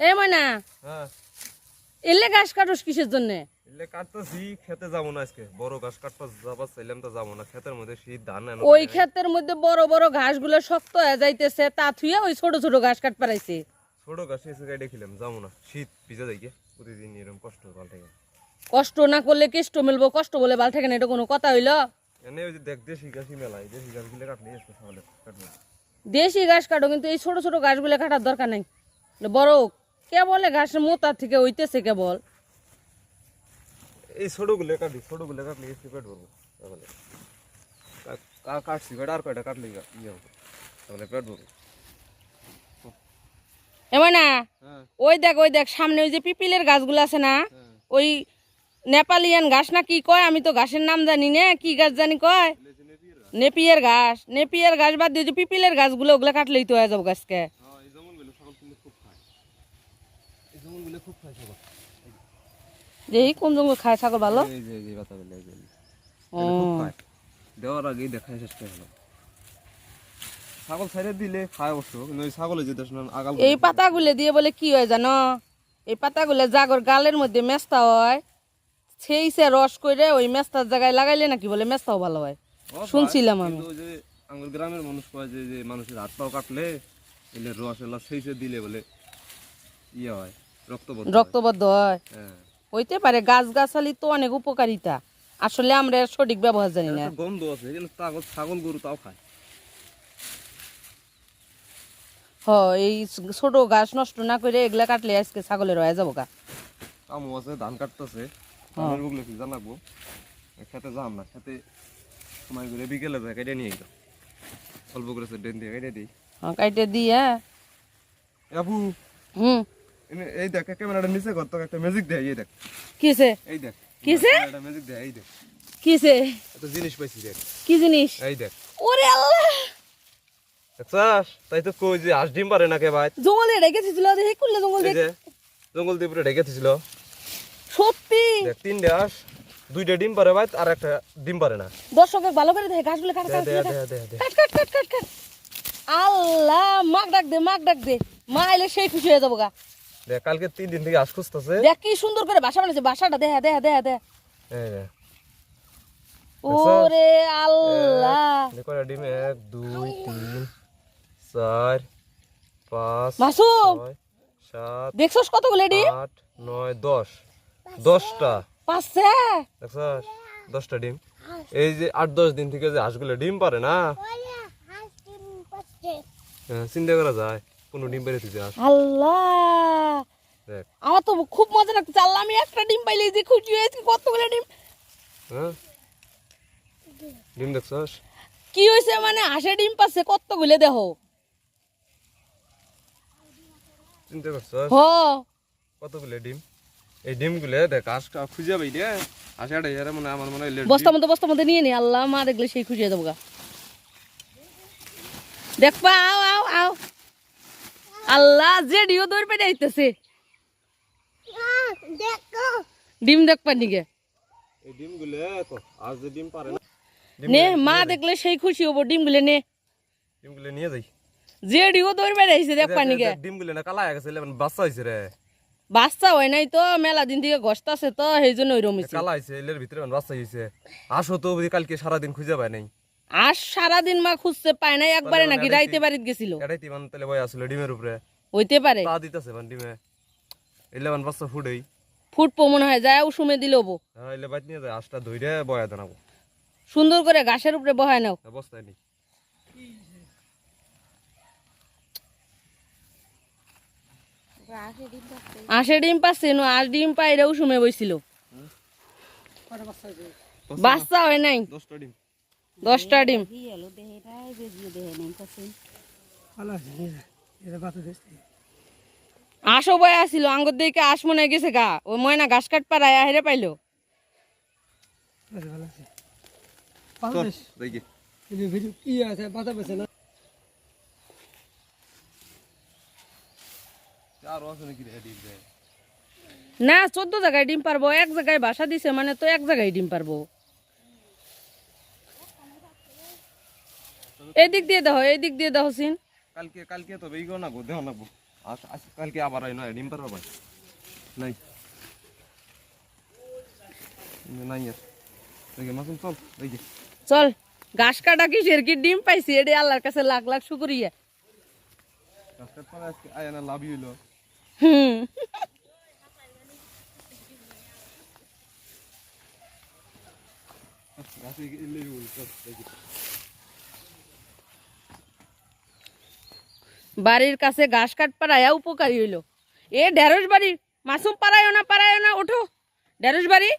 এ ময়না হ্যাঁ। এলে ঘাস কাটস কিসের জন্য? এলে কাটতেছি খেতে যাব না আজকে। বড় ঘাস কাটতে যাবার চাইলাম তো যাব না। ক্ষেতের মধ্যে শীত ধান ওই ক্ষেতের মধ্যে বড় বড় ঘাসগুলো শক্ত হয়ে যাইতেছে তা থুয়ে ওই ছোট ছোট ঘাস কাট পারাইছে ছোট ঘাস এসে দেখিলাম যাব না। শীত ভিজে যাই প্রতিদিন এরকম কষ্ট কষ্ট না করলে কেষ্ট মিলবো কষ্ট বলে বাল থাকে না এটা কোনো কথা হইল? এনে ওই যে দেখ দেশি মেলায় দেশি ঘাসগুলো কাটলে আজকে সকালে কাটবো। দেশি ঘাস কাটো কিন্তু এই ছোট ছোট ঘাসগুলো কাটার দরকার নাই। বড় কে বলে ঘাসের মোতার থেকে হইতেছে কেবল। এই ছোটগুলো কাটলি ছোটগুলো কাটলে এসে পেট ভরবো তাহলে কা- কা- কাটছি কয়টা আর কয়টা কাটলে ইয়ে ইয়ে হবে? তাহলে পেট ভরবো। এমন না? হ্যাঁ। ওই দেখ ওই দেখ সামনে ওই যে পিপিলের গাছগুলো আছে না? হ্যাঁ। ওই নেপালিয়ান ঘাস না কি কয়? আমি তো ঘাসের নাম জানি না কি গাছ জানি কয়? নেপিয়ার ঘাস। নেপিয়ার ঘাস বাদ দিয়ে যে পিপিলের গাছগুলো ওগুলো কাটলেই তো হয়ে যাব গাছকে হ্যাঁ এই জঙ্গলগুলো সকল কিন্তু খুব খায় এই জঙ্গলগুলো খুব খায় সকল দেখি কোন জঙ্গল খায় ছাগল ভালো? এই যে এই এই যে। ও। দেওয়ার আগেই দেখায় করে হলো ছাগল দিলে খায় অবশ্য কিন্তু ওই ছাগলে আগাল এই পাতাগুলো দিয়ে বলে কি হয় জানো? এই পাতাগুলো জাগর গালের মধ্যে মেস্তা হয় সেই সে রস করে ওই মেস্তার জায়গায় লাগাইলে নাকি বলে মেস্তাও ভালো হয়। শুনছিলাম আমি। আমার গ্রামের মানুষ কয় যে যে মানুষের হাত পাও কাটলে এলে রস এলা সেই সে দিলে বলে ইয়ে হয়। রক্তবদ্ধ হয়। হ্যাঁ। হইতে পারে গাছ গাছালি তো অনেক উপকারিতা। আসলে আমরা সঠিক ব্যবহার জানি না। গন্ধ আছে ছাগল গরু তাও খায়। হ এই ছোট গাছ নষ্ট না করে এগুলা কাটলে আজকে ছাগলের হয়ে যাব গা। আমু আছে ধান কাটতেছে। ধানের বুগলে কি জানাব খেতে যাম না খেতে সময় করে বিকেলে যায় কেটে নিয়ে গেল অল্প করে ডেন দিয়ে কেটে দিই। হ্যাঁ, দিয়ে। হুম। এই দেখ ক্যামেরাটা নিচে কর তোকে একটা ম্যাজিক দেয় এই দেখ। কিসে? এই দেখ কিসে? একটা ম্যাজিক দেয় এই দেখ। কিসে? একটা জিনিস পাইছি দেখ। কি জিনিস? এই দেখ। ওরে আল্লাহ! দেখছাস? তাই তো কই যে ডিম পারে না কে ভাই? জঙ্গলে দেখি জঙ্গল দেখ। জঙ্গল দিয়ে পুরো ঢেকে দিছিল। সত্যি? দেখ তিনটে দুইটা ডিম পারে ভাই আর একটা ডিম পারে না। দর্শক ভালো করে দেখে গাছগুলো কাট কাট কাট, কাট কাট কাট আল্লাহ মাক ডাক দে মাক ডাক দে। মা এলে সেই খুশি হয়ে যাব গা। দেখ কালকে তিন দিন থেকে খুঁজতেছে। দেখ কি সুন্দর করে বাসা বানাইছে বাসাটা দেখ দেখ দেখ দেখ এই যে। ওরে আল্লাহ। দেখো ডিম? এক দুই তিন চার পাঁচ মাসুম! সাত দেখছস কতগুলো ডিম? আট নয় দশ। দশটা। দেখছাস? দশটা ডিম। এই যে আট দশ দিন থেকে যে হাঁসগুলো ডিম পারে না? হ্যাঁ, চিন্তা করা যায়। কোনো ডিম পেরে তুই আল্লাহ! দেখ। আমার তো খুব মজা লাগছে। আল্লাহ আমি একটা ডিম পাইলে যে খুশি হয়েছি কতগুলো ডিম? হ্যাঁ? ডিম দেখছাস? কি হয়েছে মানে? হাঁসে ডিম পাচ্ছে কতগুলো দেহ চিন্তা করছাস হ। কতগুলো ডিম? এই ডিমগুলো দেখ হাঁস খুঁজে পাই রে আড়াই হাজার মানে আমার মনে হয় বস্তা মতো বস্তা মতো নিয়ে নি। আল্লাহ মা দেখলে সেই হয়ে যাব গা দেখ পা আও আও আও। আল্লাহ যে ডিও দৌড় পেটে আইতেছে। ডিম দেখ পানি গে। আজ ডিম পারে না। নে মা দেখলে সেই খুশি হব ডিম গুলে নে। ডিমগুলো নিয়ে যাই। যে ডিও দৌড় পেটে আইছে দেখ পানি গে। ডিমগুলো না কালা গেছে মানে বাচ্চা হয়েছে রে। বাচ্চা হয় নাই তো মেলা দিন থেকে গস্তাছে তো সেই জন্য ওই রমিছে কালা হয়েছে এলের ভিতরে বাচ্চা হয়েছে আসো তো কালকে সারাদিন খুঁজে পায় নাই। আর সারাদিন মা খুঁজতে পায় নাই একবারে নাকি রাইতে বাড়িতে গেছিল। এটাই তিমান তাহলে বয় আসলো ডিমের উপরে? হইতে পারে। তা দিতেছে মানে ডিমে। এলে মানে বাচ্চা ফুটেই। ফুটপো মনে হয় যায় উসুমে দিলেও হ্যাঁ এলে বাইত নিয়ে যায় আশটা ধইরে বয়া দানাবো সুন্দর করে ঘাসের উপরে বহায় নাও। বস্তায় নেই আশে ডিম পাচ্ছে নো আশ ডিম পাইরে উসুমে বইছিল। বাচ্চা হয় নাই। দশটা ডিম। দশটা ডিম। আশো বয় আসিল আঙ্গুর দিকে আশ মনে গেছে গা। ওই ময়না ঘাস কাট পাড়ায় হেরে পাইলো। না চোদ্দ জায়গায় ডিম পারব এক জায়গায় বাসা দিছে মানে তো এক জায়গায় ডিম পারব। এদিক দিয়ে দেখো এদিক দিয়ে দেখো সিন। কালকে কালকে তো বেই না গো দেহ না গো। আজ আজ কালকে আবার আই নয় ডিম পারবা ভাই নাই। নাই আর। দেখে মাসুম চল দেখি চল ঘাস কাটা কিসের? কি ডিম পাইছি? এটি আল্লাহর কাছে লাখ লাখ শুকরিয়া। রাস্তার পরে আজকে আয় না লাভই হইল। হুম। গাছে এলে চল দেখি বাড়ির কাছে ঘাস কাট পাড়ায়া উপকারী হইল। এ ঢেঁড়স বাড়ি, মাসুম পাড়ায়ও না পাড়ায়ও না, ওঠো। ঢেঁড়স বাড়ি